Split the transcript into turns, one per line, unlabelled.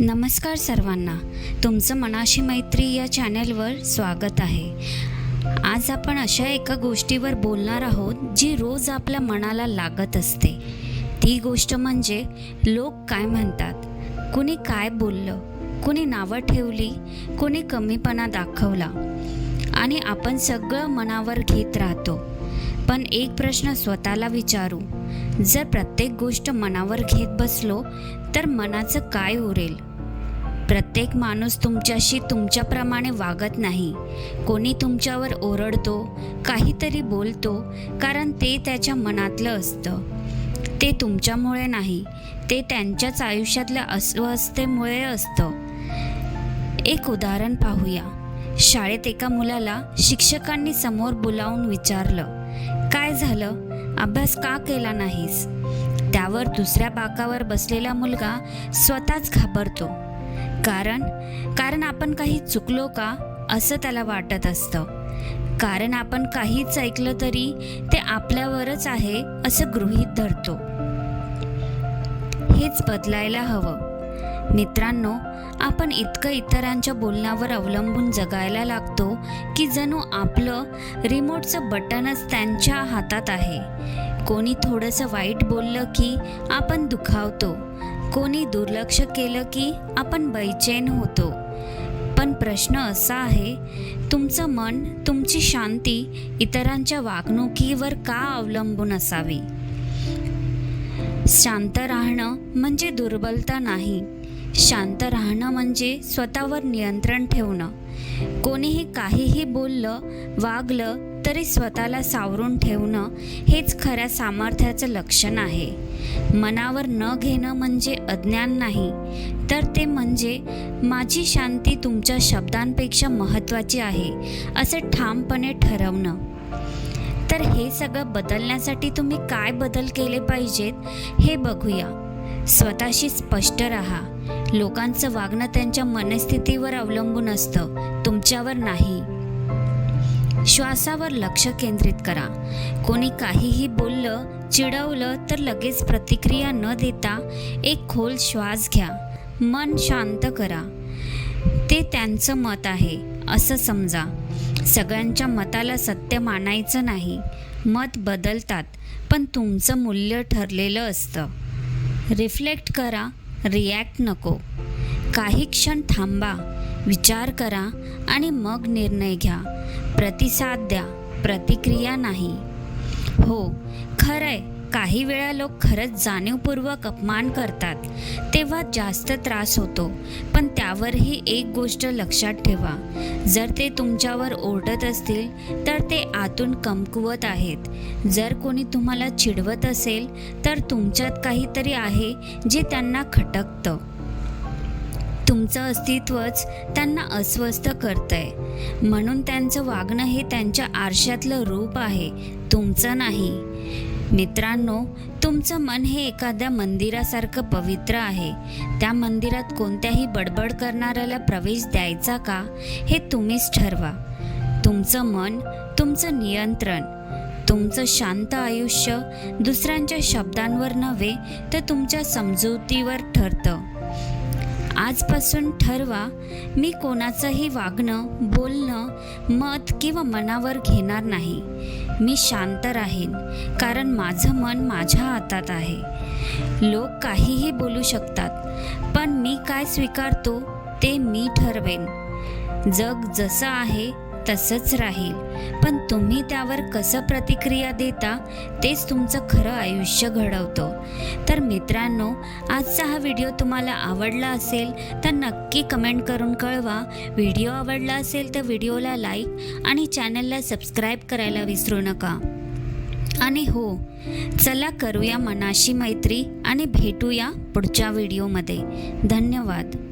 नमस्कार सर्वांना. तुमचं मनाशी मैत्री या चॅनलवर स्वागत आहे. आज आपण अशा एका गोष्टीवर बोलणार आहोत जी रोज आपल्या मनाला लागत असते. ती गोष्ट म्हणजे लोक काय म्हणतात? कुणी काय बोललं? कुणी नावं ठेवली? कुणी कमीपणा दाखवला? आणि आपण सगळं मनावर घेत राहतो. पण एक प्रश्न स्वतःला विचारू. जर प्रत्येक गोष्ट मनावर घेत बसलो तर मनाचं काय उरेल? प्रत्येक माणूस तुमच्याशी तुमच्याप्रमाणे वागत नाही. कोणी तुमच्यावर ओरडतो काहीतरी बोलतो कारण ते त्याच्या मनातलं असतं. ते तुमच्यामुळे नाही ते त्यांच्याच आयुष्यातल्या अस्वस्थतेमुळे असतं. एक उदाहरण पाहूया. शाळेत एका मुलाला शिक्षकांनी समोर बोलावून विचारलं काय झालं? अभ्यास का केला नाहीस? त्यावर दुसऱ्या बाकावर बसलेला मुलगा स्वतःच घाबरतो. कारण कारण आपण काही चुकलो का असं त्याला वाटत असतं. कारण आपण काहीच ऐकलं तरी ते आपल्यावरच आहे असं गृहीत धरतो. हेच बदलायला हवं. मित्रांनो आपण इतकं इतरांच्या बोलण्यावर अवलंबून जगायला लागतो की जणू आपलं रिमोटचं बटनच त्यांच्या हातात आहे. कोणी थोडंसं वाईट बोललं की आपण दुखावतो. कोणी दुर्लक्ष केलं की आपण बैचेन होतो. पण प्रश्न असा आहे तुमचं मन तुमची शांती इतरांच्या वागणुकीवर का अवलंबून असावी? शांत राहणं म्हणजे दुर्बलता नाही. शांत राहणं म्हणजे स्वतःवर नियंत्रण ठेवणं. कोणीही काहीही बोललं वागलं तरी स्वतःला सावरून ठेवणं हेच खऱ्या सामर्थ्याचं लक्षण आहे. मनावर न घेणं म्हणजे अज्ञान नाही तर ते म्हणजे माझी शांती तुमच्या शब्दांपेक्षा महत्त्वाची आहे असं ठामपणे ठरवणं. तर हे सगळं बदलण्यासाठी तुम्ही काय बदल केले पाहिजेत हे बघूया. स्वतःशी स्पष्ट राहा. लोकांचं वागणं त्यांच्या मनस्थितीवर अवलंबून असतं तुमच्यावर नाही. श्वासावर लक्ष केंद्रित करा. कोणी काहीही बोललं चिडवलं तर लगेच प्रतिक्रिया न देता एक खोल श्वास घ्या. मन शांत करा. ते त्यांचं मत आहे असं समजा. सगळ्यांच्या मताला सत्य मानायचं नाही. मत बदलतात पण तुमचं मूल्य ठरलेलं असतं. रिफ्लेक्ट करा रिॲक्ट नको. काही क्षण थांबा. विचार करा आणि मग निर्णय घ्या. प्रतिसाद द्या प्रतिक्रिया नाही. हो खरंय. काही वेळा लोक खरंच जाणीवपूर्वक अपमान करतात तेव्हा जास्त त्रास होतो. पण त्यावरही एक गोष्ट लक्षात ठेवा. जर ते तुमच्यावर ओरडत असतील तर ते आतून कमकुवत आहेत. जर कोणी तुम्हाला चिडवत असेल तर तुमच्यात काहीतरी आहे जे त्यांना खटकतं. तुमचं अस्तित्वच त्यांना अस्वस्थ करतंय. म्हणून त्यांचं वागणं हे त्यांच्या आरशातलं रूप आहे तुमचं नाही. मित्रांनो तुमचं मन हे एखाद्या मंदिरासारखं पवित्र आहे. त्या मंदिरात कोणत्याही बडबड करणाऱ्याला प्रवेश द्यायचा का हे तुम्हीच ठरवा. तुमचं मन तुमचं नियंत्रण तुमचं शांत आयुष्य दुसऱ्यांच्या शब्दांवर नव्हे तर तुमच्या समजुतीवर ठरतं. आजपासून ठरवा मी कोणाचंही वागणं बोलणं मत किंवा मनावर घेणार नाही. मी शांत राहीन कारण माझं मन माझ्या हातात आहे. लोक काहीही बोलू शकतात पण मी काय स्वीकारतो ते मी ठरवेन. जग जसं आहे तसंच राहील. पण तुम्ही त्यावर कसं प्रतिक्रिया देता तेच तुमचं खरं आयुष्य घडवतं. तर मित्रांनो आजचा हा व्हिडिओ तुम्हाला आवडला असेल तर नक्की कमेंट करून कळवा. व्हिडिओ आवडला असेल तर व्हिडिओला लाईक आणि चॅनलला सबस्क्राईब करायला विसरू नका. आणि हो चला करूया मनाशी मैत्री आणि भेटूया पुढच्या व्हिडिओमध्ये. धन्यवाद.